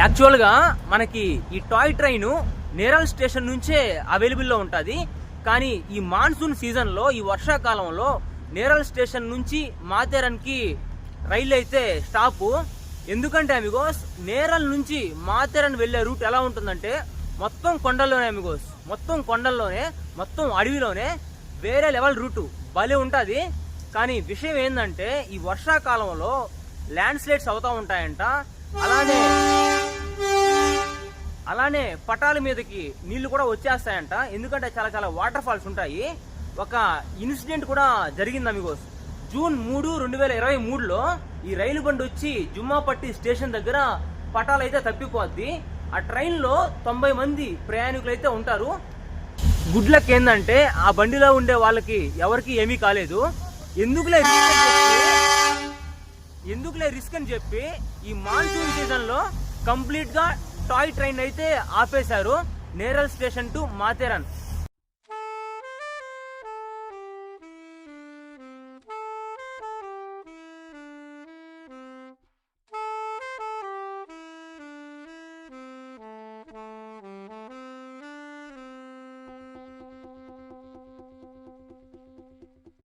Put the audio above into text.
యాక్చువల్గా మనకి ఈ టాయ్ ట్రైన్ నేరల్ స్టేషన్ నుంచే అవైలబుల్లో ఉంటుంది. కానీ ఈ మాన్సూన్ సీజన్లో ఈ వర్షాకాలంలో నేరల్ స్టేషన్ నుంచి మాథేరన్కి రైలు అయితే స్టాపు. ఎందుకంటే అమిగోస్ నేరల్ నుంచి మాథేరన్ వెళ్ళే రూట్ ఎలా ఉంటుందంటే మొత్తం కొండల్లోనే అమిగోస్ మొత్తం కొండల్లోనే మొత్తం అడవిలోనే వేరే లెవెల్ రూటు. భలే ఉంటుంది. కానీ విషయం ఏంటంటే ఈ వర్షాకాలంలో ల్యాండ్ స్లైడ్స్ అవుతూ ఉంటాయంట. అలానే అలానే పటాల మీదకి నీళ్ళు కూడా వచ్చేస్తాయంట. ఎందుకంటే చాలా చాలా వాటర్ ఫాల్స్ ఉంటాయి. ఒక ఇన్సిడెంట్ కూడా జరిగింది అమిగోస్. జూన్ మూడు రెండు వేల ఇరవై మూడులో ఈ రైలు బండి వచ్చి జుమ్మాపట్టి స్టేషన్ దగ్గర పటాలు అయితే తప్పిపోద్ది. ఆ ట్రైన్లో తొంభై మంది ప్రయాణికులు అయితే ఉంటారు. గుడ్ లక్ ఏంటంటే ఆ బండిలో ఉండే వాళ్ళకి ఎవరికి ఏమీ కాలేదు. ఎందుకులే అని చెప్పి- ఎందుకులే రిస్క్ అని చెప్పి ఈ మాన్సూన్ సీజన్లో కంప్లీట్గా టాయ్ ట్రైన్ అయితే ఆపేశారు నేరల్ స్టేషన్ టు మాథేరన్